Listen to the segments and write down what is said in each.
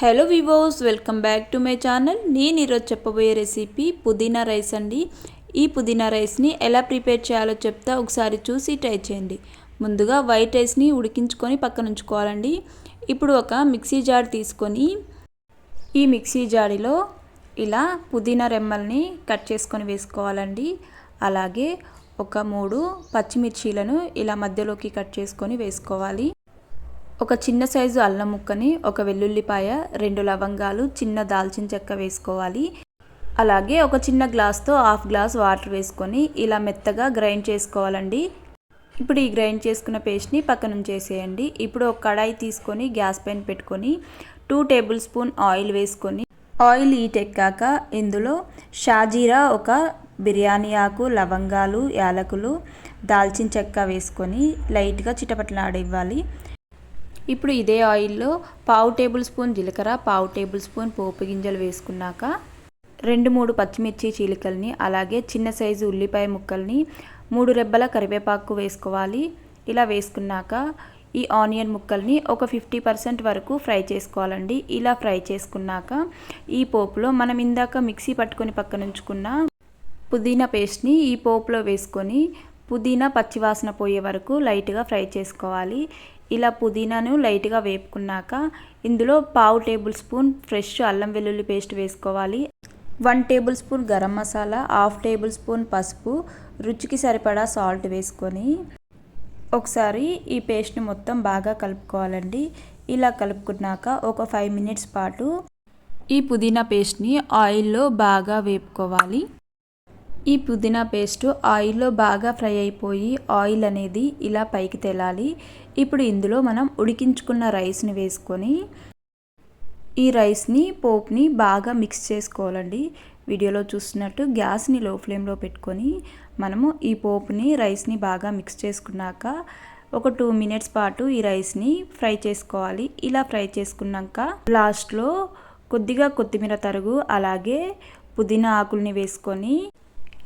Hello వివోస్ welcome back to my channel నేను ఈరోజు చెప్పబోయే రెసిపీ పుదీనా రైస్ అండి. ఈ పుదీనా రైస్ని ఎలా ప్రిపేర్ చేయాలో చెప్తా ఒకసారి చూసి ట్రై చేయండి. ముందుగా వైట్ రైస్ని ఉడికించుకొని పక్కన ఉంచుకోవాలండి. ఇప్పుడు ఒక మిక్సీ జార్ తీసుకొని ఈ మిక్సీ జాడిలో ఇలా పుదీనా రెమ్మల్ని కట్ చేసుకొని వేసుకోవాలండి. అలాగే ఒక మూడు పచ్చిమిర్చీలను ఇలా మధ్యలోకి కట్ చేసుకొని వేసుకోవాలి. ఒక చిన్న సైజు అల్లం ముక్కని ఒక వెల్లుల్లిపాయ రెండు లవంగాలు చిన్న దాల్చిన చెక్క వేసుకోవాలి. అలాగే ఒక చిన్న గ్లాస్తో హాఫ్ గ్లాస్ వాటర్ వేసుకొని ఇలా మెత్తగా గ్రైండ్ చేసుకోవాలండి. ఇప్పుడు ఈ గ్రైండ్ చేసుకున్న పేస్ట్ని పక్కన చేసేయండి. ఇప్పుడు ఒక కడాయి తీసుకొని గ్యాస్ పైన పెట్టుకొని టూ టేబుల్ స్పూన్ ఆయిల్ వేసుకొని ఆయిల్ హీట్ ఎక్కాక ఇందులో షాజీరా ఒక బిర్యానీ ఆకు లవంగాలు యాలకులు దాల్చిన చెక్క వేసుకొని లైట్గా చిటపట్లాడివ్వాలి ఇప్పుడు ఇదే ఆయిల్లో పావు టేబుల్ స్పూన్ జీలకర్ర పావు టేబుల్ స్పూన్ పోపు గింజలు వేసుకున్నాక రెండు మూడు పచ్చిమిర్చి చీలికల్ని అలాగే చిన్న సైజు ఉల్లిపాయ ముక్కల్ని మూడు రెబ్బల కరివేపాకు వేసుకోవాలి. ఇలా వేసుకున్నాక ఈ ఆనియన్ ముక్కల్ని ఒక ఫిఫ్టీ పర్సెంట్ వరకు ఫ్రై చేసుకోవాలండి. ఇలా ఫ్రై చేసుకున్నాక ఈ పోపులో మనం ఇందాక మిక్సీ పట్టుకొని పక్కన ఉంచుకున్న పుదీనా పేస్ట్ని ఈ పోపులో వేసుకొని పుదీనా పచ్చివాసన పోయే వరకు లైట్గా ఫ్రై చేసుకోవాలి. ఇలా పుదీనాను లైట్గా వేపుకున్నాక ఇందులో పావు టేబుల్ స్పూన్ ఫ్రెష్ అల్లం వెల్లుల్లి పేస్ట్ వేసుకోవాలి. One tablespoon garam masala half tablespoon పసుపు రుచికి సరిపడా సాల్ట్ వేసుకొని ఒకసారి ఈ పేస్ట్ని మొత్తం బాగా కలుపుకోవాలండి. ఇలా కలుపుకున్నాక ఒక ఫైవ్ మినిట్స్ పాటు ఈ పుదీనా పేస్ట్ని ఆయిల్లో బాగా వేపుకోవాలి. ఈ పుదీనా పేస్ట్ ఆయిల్లో బాగా ఫ్రై అయిపోయి ఆయిల్ అనేది ఇలా పైకి తేలాలి. ఇప్పుడు ఇందులో మనం ఉడికించుకున్న రైస్ని వేసుకొని ఈ రైస్ని పోప్ని బాగా మిక్స్ చేసుకోవాలండి. వీడియోలో చూస్తున్నట్టు గ్యాస్ని లో ఫ్లేమ్లో పెట్టుకొని మనము ఈ పోపుని రైస్ని బాగా మిక్స్ చేసుకున్నాక ఒక టూ మినిట్స్ పాటు ఈ రైస్ని ఫ్రై చేసుకోవాలి. ఇలా ఫ్రై చేసుకున్నాక లాస్ట్లో కొద్దిగా కొత్తిమీర తరుగు అలాగే పుదీనా ఆకుల్ని వేసుకొని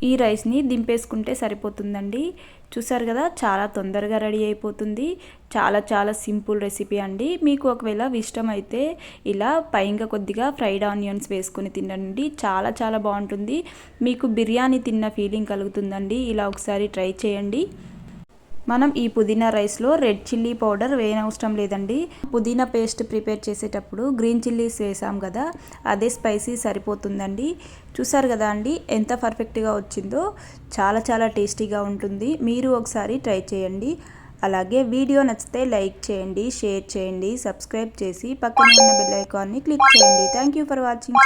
ఈ రైస్ని దింపేసుకుంటే సరిపోతుందండి. చూసారు కదా చాలా తొందరగా రెడీ అయిపోతుంది. చాలా చాలా సింపుల్ రెసిపీ అండి. మీకు ఒకవేళ ఇష్టం అయితే ఇలా పైగా కొద్దిగా ఫ్రైడ్ ఆనియన్స్ వేసుకొని తినండి. చాలా చాలా బాగుంటుంది. మీకు బిర్యానీ తిన్న ఫీలింగ్ కలుగుతుందండి. ఇలా ఒకసారి ట్రై చేయండి. మనం ఈ పుదీనా రైస్లో రెడ్ చిల్లీ పౌడర్ వేయనవసరం లేదండి. పుదీనా పేస్ట్ ప్రిపేర్ చేసేటప్పుడు గ్రీన్ చిల్లీస్ వేసాం కదా అదే స్పైసీ సరిపోతుందండి. చూసారు కదా అండి ఎంత పర్ఫెక్ట్గా వచ్చిందో చాలా చాలా టేస్టీగా ఉంటుంది. మీరు ఒకసారి ట్రై చేయండి. అలాగే వీడియో నచ్చితే లైక్ చేయండి షేర్ చేయండి సబ్స్క్రైబ్ చేసి పక్కన ఉన్న బెల్ ఐకాన్ని క్లిక్ చేయండి. Thank you for watching.